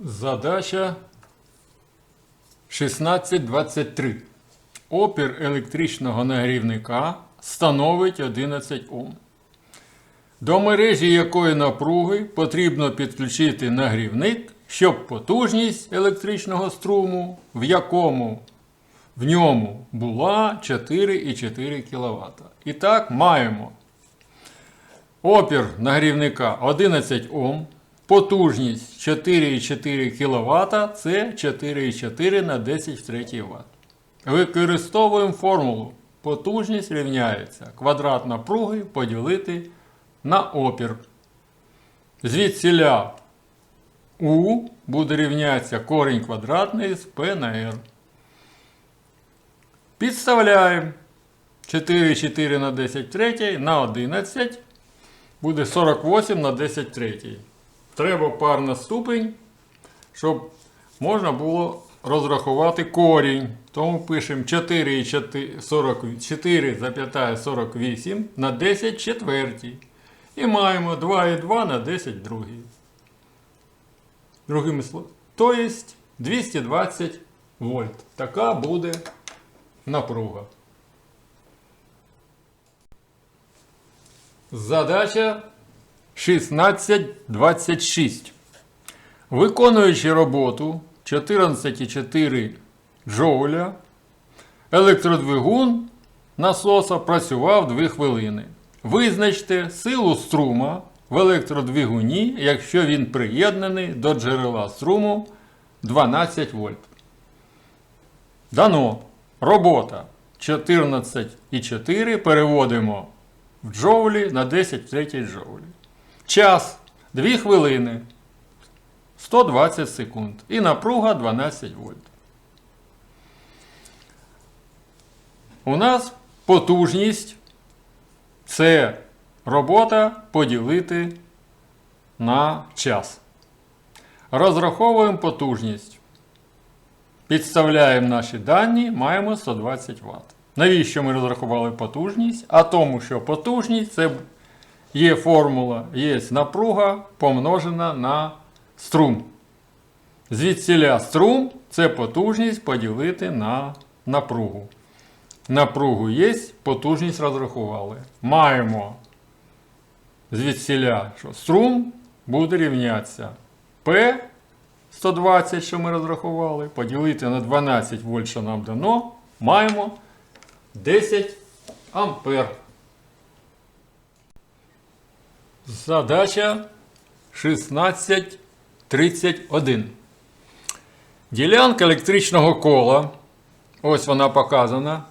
Задача 1623. Опір електричного нагрівника становить 11 Ом. До мережі якої напруги потрібно підключити нагрівник, щоб потужність електричного струму, в якому в ньому була 4,4 кВт. І так маємо Опір нагрівника 11 Ом. Потужність 4,4 кВт це 4,4 на 10 в 3 Вт. Використовуємо формулу. Потужність рівняється квадрат напруги поділити на опір. Звідсіля У буде рівнятися корінь квадратний з P на R. Підставляємо 4,4 на 10 в 3 на 11 буде 48 на 10 третій. Треба парна ступень, щоб можна було розрахувати корінь. Тому пишемо 4,48 на 10 четвертій. І маємо 2,2 на 10 другій. Другими словами. Тобто 220 вольт. Така буде напруга. Задача 1626. Виконуючи роботу 14,4 джоуля, електродвигун насоса працював 2 хвилини. Визначте силу струма в електродвигуні, якщо він приєднаний до джерела струму 12 вольт. Дано. Робота 14,4 переводимо в джоулі на 10 в 3 джоулі. Час 2 хвилини 120 секунд. І напруга 12 вольт. У нас потужність це робота поділити на час. Розраховуємо потужність. Підставляємо наші дані, маємо 120 Вт. Навіщо ми розрахували потужність? А тому, що потужність це є формула, є напруга помножена на струм. Звідсіля струм це потужність поділити на напругу. Напругу є, потужність розрахували. Маємо звідсіля, що струм буде рівнятися P 120, що ми розрахували, поділити на 12 вольт, що нам дано, маємо 10 ампер. Задача 1631. Ділянка електричного кола, ось вона показана,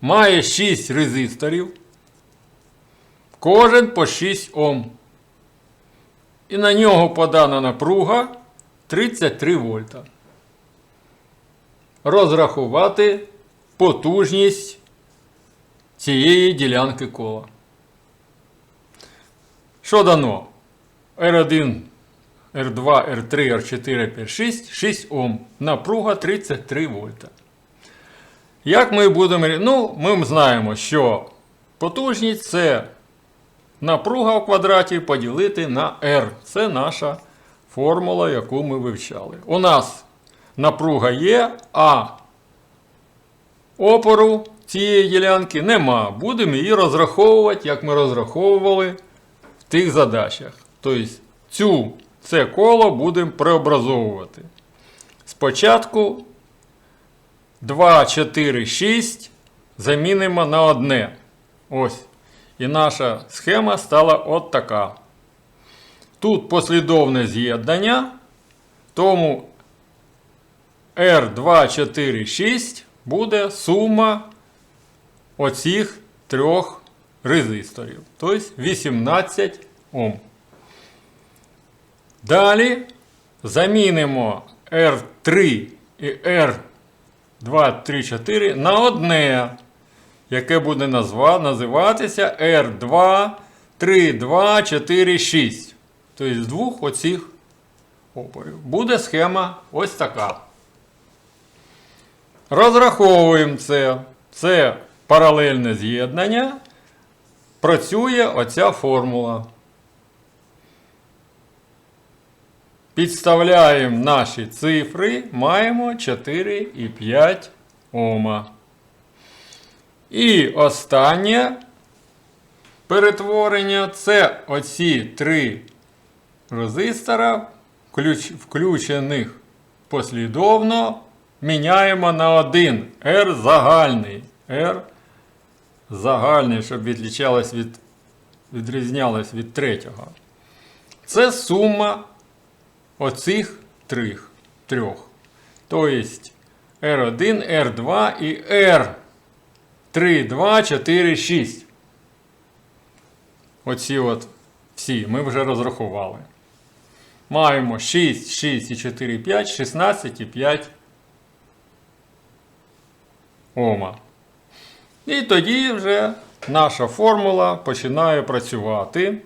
має 6 резисторів, кожен по 6 Ом. І на нього подана напруга 33 вольта. Розрахувати потужність цієї ділянки кола. Що дано? R1, R2, R3, R4, R6, 6 Ом. Напруга 33 вольта. Як ми будемо. Ну, ми знаємо, що потужність це напруга в квадраті поділити на R. Це наша формула, яку ми вивчали. У нас напруга є, а опору цієї ділянки нема. Будемо її розраховувати, як ми розраховували тих задачах. Тобто цю, це коло будемо преобразовувати. Спочатку 2, 4, 6 замінимо на одне. Ось. І наша схема стала от така. Тут послідовне з'єднання, тому R2, 4, 6 буде сума оцих трьох резисторів. Тобто 18 Ом. Далі замінимо R3 і R2, 3, 4 на одне, яке буде називатися R2, 3, 2, 4, 6. Тобто з двох оцих опорів. Буде схема ось така. Розраховуємо це. Це паралельне з'єднання. Працює оця формула. Підставляємо наші цифри, маємо 4,5 Ома. І останнє перетворення це оці три резистора, включ- включених послідовно, міняємо на один R загальний. R загальний, щоб відлічалось від, відрізнялось від третього. Це сума оцих трьох. трьох. Тобто R1, R2 і R. 3, 2, 4, 6. Оці от всі ми вже розрахували. Маємо 6, 6 і 4, 5, 16 і 5 Ома. І тоді вже наша формула починає працювати.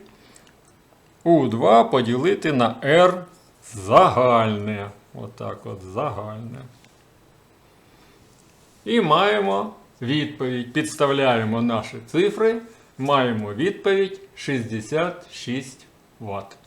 У2 поділити на R загальне. Отак от загальне. І маємо відповідь. Підставляємо наші цифри. Маємо відповідь 66 Вт.